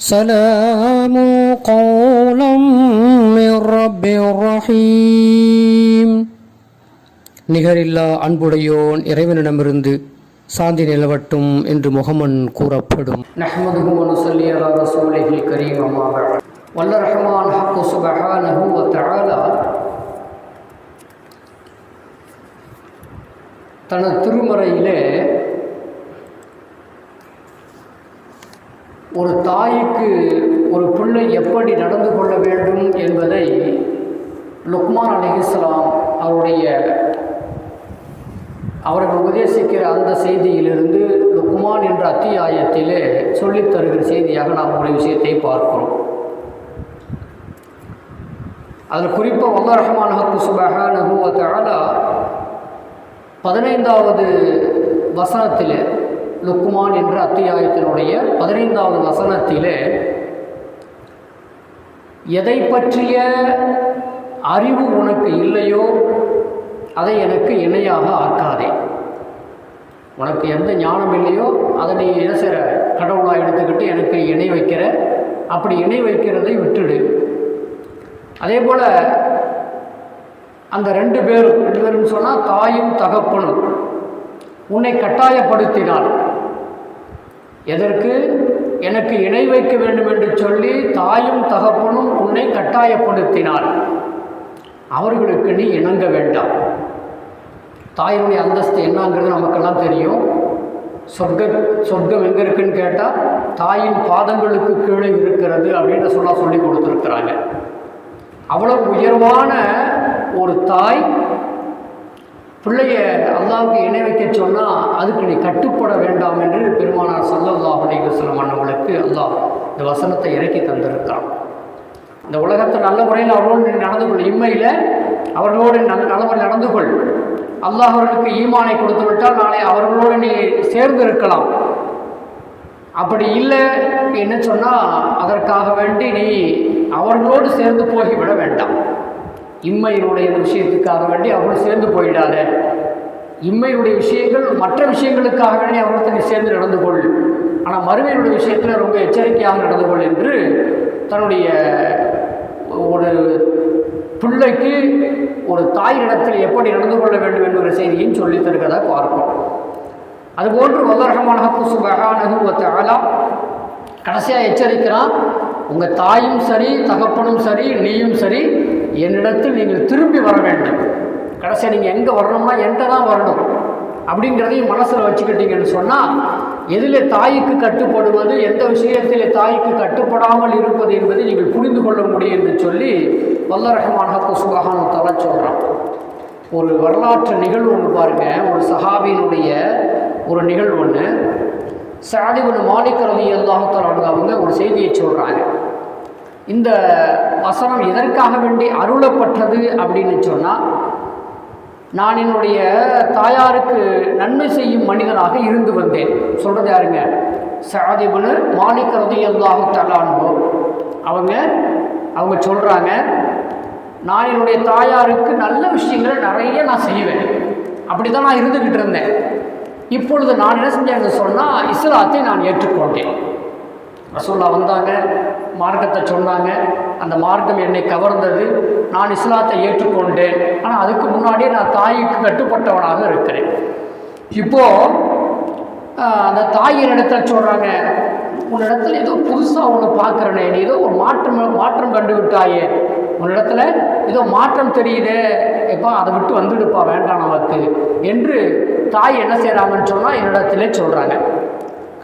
سلام قولا من رب رحيم நிகரில்லா அன்புடையோன் இறைவனிடமிருந்து சாந்தி நிலவட்டும் என்று முகமன் கூறப்படும் நஹ்மதுஹு வ நுஸல்லி அலா ரசூலிஹில் கரீம் அம்மா பஅத் வல்ல ரஹ்மான் ஹக்கு சுப்ஹானஹு வ தஆலா தனது திருமறையிலே ஒரு தாய்க்கு ஒரு பிள்ளை எப்படி நடந்து கொள்ள வேண்டும் என்பதை லுக்மான் அலிஹிஸ்லாம் அவருடைய அவர்கள் உபதேசிக்கிற அந்த செய்தியிலிருந்து லுக்மான் என்ற அத்தியாயத்திலே சொல்லித் தருகிற செய்தியாக நாம் ஒரு விஷயத்தை பார்க்கிறோம். அதில் குறிப்பாக வல்ல ரஹ்மான் ஹக்கு சுபஹானஹு பதினைந்தாவது வசனத்திலே லுக்குமான் என்ற அத்தியாயத்தினுடைய பதினைந்தாவது வசனத்திலே எதை பற்றிய அறிவு உனக்கு இல்லையோ அதை எனக்கு இணையாக ஆக்காதே. உனக்கு எந்த ஞானம் இல்லையோ அதை நீ என்ன செய்கிற கடவுளாக எடுத்துக்கிட்டு எனக்கு இணை வைக்கிற? அப்படி இணை வைக்கிறதை விட்டுடு. அதே போல் அந்த ரெண்டு பேரும் ரெண்டு பேரும் சொன்னால் தாயும் தகப்பனும் உன்னை கட்டாயப்படுத்தினார். எதற்கு? எனக்கு இணை வைக்க வேண்டும் என்று சொல்லி தாயும் தகப்பனும் உன்னை கட்டாயப்படுத்தினார். அவர்களுக்கு நீ இணங்க வேண்டாம். தாயினுடைய அந்தஸ்து என்னங்கிறது நமக்கெல்லாம் தெரியும். சொர்க்க சொர்க்கம் எங்கே இருக்குன்னு கேட்டால் தாயின் பாதங்களுக்கு கீழே இருக்கிறது அப்படின்னு சொல்ல சொல்லி கொடுத்துருக்குறாங்க. அவ்வளோ உயர்வான ஒரு தாய் பிள்ளைய அல்லாவுக்கு இணை வைக்க சொன்னால் அதுக்கு நீ கட்டுப்பட வேண்டாம் என்று பெருமானார் சல்லல்லாஹ் அலைவசலம் அண்ணவளுக்கு அல்லாஹ் இந்த வசனத்தை இறக்கி தந்திருக்கான் இந்த உலகத்தை நல்ல முறையில் அவர்களோடு நீ நடந்து கொள். இம்மையில் அவர்களோடு நல்ல நல்ல நடந்து கொள். அல்லாஹ் அவர்களுக்கு ஈமானை கொடுத்து விட்டால் நாளை அவர்களோடு நீ சேர்ந்து இருக்கலாம். அப்படி இல்லை என்ன சொன்னால் அதற்காக வேண்டி நீ அவர்களோடு சேர்ந்து போகிவிட வேண்டாம். இம்மையினுடைய விஷயத்துக்காக வேண்டி அவர்கள் சேர்ந்து போயிடாத. இம்மையுடைய விஷயங்கள் மற்ற விஷயங்களுக்காக வேண்டி அவர்களுக்கு நீ சேர்ந்து நடந்து கொள். ஆனால் மறுமையினுடைய விஷயத்தில் ரொம்ப எச்சரிக்கையாக நடந்து கொள் என்று தன்னுடைய ஒரு பிள்ளைக்கு ஒரு தாயினிடத்தில் எப்படி நடந்து கொள்ள வேண்டும் என்கிற செய்தியும் சொல்லித் தருகிறதா பார்ப்போம் அதுபோன்று வல்லரகமான சுபகானகுவத்தாலா கடைசியாக எச்சரிக்கிறான். உங்கள் தாயும் சரி தகப்பனும் சரி நீயும் சரி என்னிடத்தில் நீங்கள் திரும்பி வர வேண்டும். கடைசியாக நீங்கள் எங்கே வரணும்னா என்கிட்ட தான் வரணும். அப்படிங்கிறதையும் மனசில் வச்சுக்கிட்டீங்கன்னு சொன்னால் எதில் தாய்க்கு கட்டுப்படுவது எந்த விஷயத்தில் தாய்க்கு கட்டுப்படாமல் இருப்பது என்பதை நீங்கள் புரிந்து கொள்ள முடியும் என்று சொல்லி வல்ல ரஹ்மான் ஹக்கு சுபஹானு சொல்கிறான் ஒரு வரலாற்று நிகழ்வு ஒன்று பாருங்கள் ஒரு சஹாபியினுடைய ஒரு நிகழ்வு ஒன்று சாதிபன் மாலிக் ரவி அவங்க ஒரு செய்தியை சொல்கிறாங்க இந்த வசனம் எதற்காக வேண்டி அருளப்பட்டது அப்படின்னு சொன்னால் நான் என்னுடைய தாயாருக்கு நன்மை செய்யும் மனிதனாக இருந்து வந்தேன். சொல்கிறது யாருங்க? சாதிபுனு மாலிக் ரதி அல்லாஹு அவங்க அவங்க சொல்கிறாங்க நான் என்னுடைய தாயாருக்கு நல்ல விஷயங்களை நிறைய நான் செய்வேன். அப்படி தான் நான் இருந்துக்கிட்டு இருந்தேன். இப்பொழுது நான் என்ன செஞ்சேன்னு சொன்னால் இஸ்லாத்தை நான் ஏற்றுக்கொண்டேன். ரசோல்லா வந்தாங்க மார்க்கத்தை சொன்னாங்க. அந்த மார்க்கம் என்னை கவர்ந்தது. நான் இஸ்லாத்தை ஏற்றுக்கொண்டேன். ஆனால் அதுக்கு முன்னாடியே நான் தாய்க்கு கட்டுப்பட்டவனாக இருக்கிறேன். இப்போது அந்த தாயின் இடத்துல சொல்கிறாங்க உன்னிடத்தில் ஏதோ புதுசாக ஒன்று பார்க்குறனே. நீ ஏதோ ஒரு மாற்றம் மாற்றம் கண்டு விட்டாயே உன்னிடத்துல ஏதோ மாற்றம் தெரியுதே. எப்பா அதை விட்டு வந்துடுப்பா. வேண்டாம் நமக்கு. என்று தாய் என்ன செய்கிறாங்கன்னு சொன்னால் என்னிடத்திலே சொல்கிறாங்க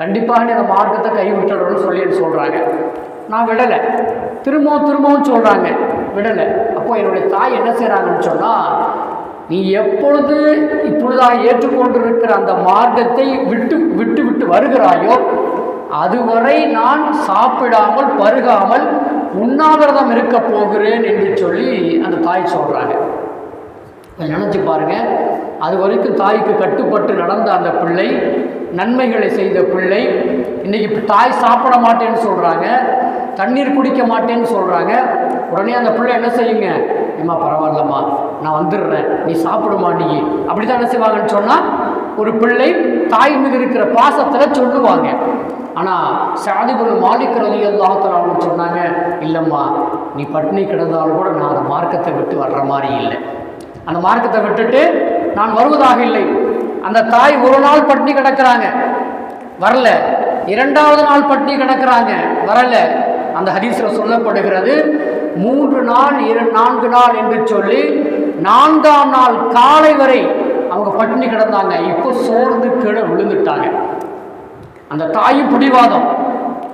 கண்டிப்பாக நீ அந்த மார்க்கத்தை கைவிட்டுறோன்னு சொல்லி சொல்கிறாங்க நான் விடலை. திரும்பவும் திரும்பவும் சொல்கிறாங்க விடலை. அப்போ என்னுடைய தாய் என்ன செய்கிறாங்கன்னு சொன்னால் நீ எப்பொழுது இப்பொழுதாக ஏற்றுக்கொண்டிருக்கிற அந்த மார்க்கத்தை விட்டு விட்டு விட்டு வருகிறாயோ அதுவரை நான் சாப்பிடாமல் பருகாமல் உண்ணாவிரதம் இருக்க போகிறேன் என்று சொல்லி அந்த தாய் சொல்கிறாங்க நினச்சி பாருங்கள் அது வரைக்கும் தாய்க்கு கட்டுப்பட்டு நடந்த அந்த பிள்ளை நன்மைகளை செய்த பிள்ளை இன்றைக்கி தாய் சாப்பிட மாட்டேன்னு சொல்கிறாங்க தண்ணீர் குடிக்க மாட்டேன்னு சொல்கிறாங்க உடனே அந்த பிள்ளை என்ன செய்யுங்க? ஏம்மா பரவாயில்லம்மா நான் வந்துடுறேன். நீ சாப்பிடுமா நீ? அப்படி தான் என்ன செய்வாங்கன்னு சொன்னால் ஒரு பிள்ளை தாய் மீது இருக்கிற பாசத்தில் சொல்லுவாங்க. ஆனால் சாதிபுல் மாலிக் ரலி அல்லாஹாலும் சொன்னாங்க இல்லைம்மா நீ பட்டினி கிடந்தாலும் கூட நான் அந்த மார்க்கத்தை விட்டு வர்ற மாதிரி இல்லை. அந்த மார்க்கத்தை விட்டுட்டு நான் வருவதாக இல்லை. அந்த தாய் ஒரு நாள் பட்டினி கிடக்கிறாங்க. வரல. இரண்டாவது நாள் பட்டினி கிடக்கிறாங்க. வரல. அந்த ஹதீஸில் சொல்லப்படுகிறது மூன்று நாள் இரு நான்கு நாள் என்று சொல்லி நான்காம் நாள் காலை வரை அவங்க பட்டினி கிடந்தாங்க. இப்போ சோர்ந்து கீழே விழுந்துட்டாங்க. அந்த தாயும் பிடிவாதம்.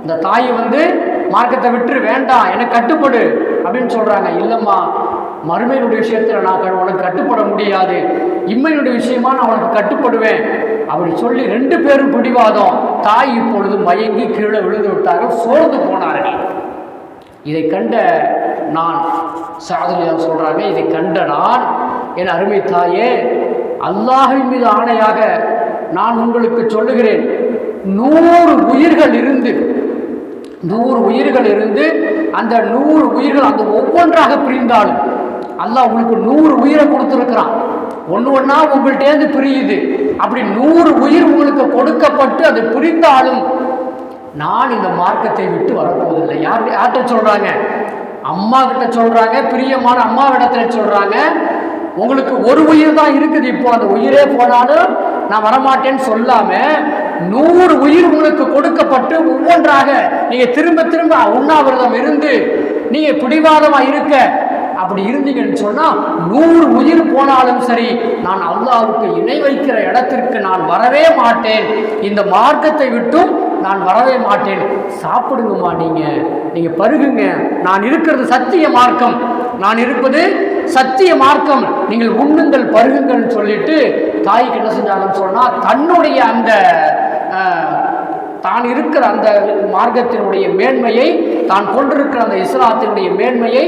இந்த தாய் வந்து மார்க்கத்தை விட்டு வேண்டாம் எனக்கு கட்டுப்படு அப்படின்னு சொல்கிறாங்க இல்லைம்மா மறுமையினுடைய விஷயத்தில் நான் க- உனக்கு கட்டுப்பட முடியாது. இம்மையினுடைய விஷயமா நான் உனக்கு கட்டுப்படுவேன் அப்படி சொல்லி ரெண்டு பேரும் பிடிவாதம். தாய் இப்பொழுது மயங்கி கீழே விழுந்து விட்டார்கள் சோர்ந்து போனார்கள். இதை கண்ட நான் சாதனையாக சொல்கிறாங்க இதை கண்ட நான் என் அருமை தாயே அல்லாஹின் மீது ஆணையாக நான் உங்களுக்கு சொல்லுகிறேன். நூறு உயிர்கள் இருந்து நூறு உயிர்கள் இருந்து அந்த நூறு உயிர்கள் அந்த ஒவ்வொன்றாக பிரிந்தாலும் அல்லாஹ் உங்களுக்கு நூறு உயிரை கொடுத்துருக்கிறான். ஒன்று ஒன்றா உங்கள்கிட்டேருந்து பிரியுது. அப்படி நூறு உயிர் உங்களுக்கு கொடுக்கப்பட்டு அது புரிந்தாலும் நான் இந்த மார்க்கத்தை விட்டு வரப்போவதில்லை. யார் யார்கிட்ட சொல்கிறாங்க அம்மா கிட்ட சொல்கிறாங்க பிரியமான அம்மாவிடத்துல சொல்கிறாங்க உங்களுக்கு ஒரு உயிர் தான் இருக்குது இப்போ. அந்த உயிரே போனாலும் நான் வரமாட்டேன்னு சொல்லாமல் நூறு உயிர் உங்களுக்கு கொடுக்கப்பட்டு ஒவ்வொன்றாக நீங்கள் திரும்ப திரும்ப உண்ணாவிரதம் இருந்து நீங்கள் பிடிவாதமாக இருக்க அப்படி இருந்தீங்கன்னு சொன்னால் நூறு உயிர் போனாலும் சரி நான் அல்லாவுக்கு இணை வைக்கிற இடத்திற்கு நான் வரவே மாட்டேன். இந்த மார்க்கத்தை விட்டும் நான் வரவே மாட்டேன். சாப்பிடுங்கம்மா நீங்கள் நீங்கள் பருகுங்க. நான் இருக்கிறது சத்திய மார்க்கம். நான் இருப்பது சத்திய மார்க்கம். நீங்கள் உண்ணுங்கள் பருகுங்கள்னு சொல்லிட்டு தாய்க்கு என்ன செஞ்சாலும் சொன்னால் தன்னுடைய அந்த தான் இருக்கிற அந்த மார்க்கத்தினுடைய மேன்மையை தான் கொண்டிருக்கிற அந்த இஸ்லாத்தினுடைய மேன்மையை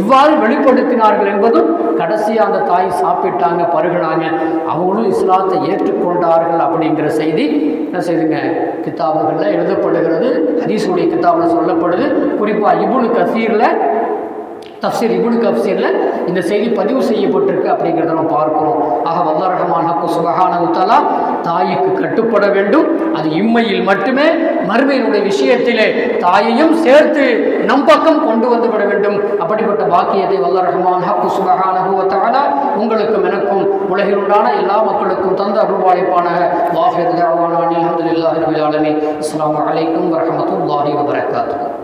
இவ்வாறு வெளிப்படுத்தினார்கள் என்பதும் கடைசியாக அந்த தாய் சாப்பிட்டாங்க பருகினாங்க. அவங்களும் இஸ்லாத்தை ஏற்றுக்கொண்டார்கள் அப்படிங்கிற செய்தி என்ன செய்துங்க? கித்தாபுகளில் எழுதப்படுகிறது ஹதீஸுடைய கித்தாபில் சொல்லப்படுது. குறிப்பாக இபுனு கசீரில் தஃசீர் இபுனு கஃசீரில் இந்த செய்தி பதிவு செய்யப்பட்டிருக்கு அப்படிங்கிறத நம்ம பார்க்கிறோம். ஆக வல்ல ரஹமான் ஹக்கு சுபஹான உத்தலா தாய்க்கு கட்டுப்பட வேண்டும். அது இம்மையில் மட்டுமே மறுமையினுடைய விஷயத்திலே தாயையும் சேர்த்து நம் பக்கம் கொண்டு வந்து விட வேண்டும். அப்படிப்பட்ட பாக்கியத்தை வல்ல ரஹமான் ஹக்கு சுபஹான உத்தலா உங்களுக்கும் எனக்கும் உலகில் உண்டான எல்லா மக்களுக்கும் தந்த அருள்வாய்ப்பான வாஹிர் தாவான அலமதுல்லாஹி ரபில் ஆலமீன். அஸ்ஸலாமு அலைக்கும் வரஹ்மத்துல்லாஹி வபரகாத்துஹு.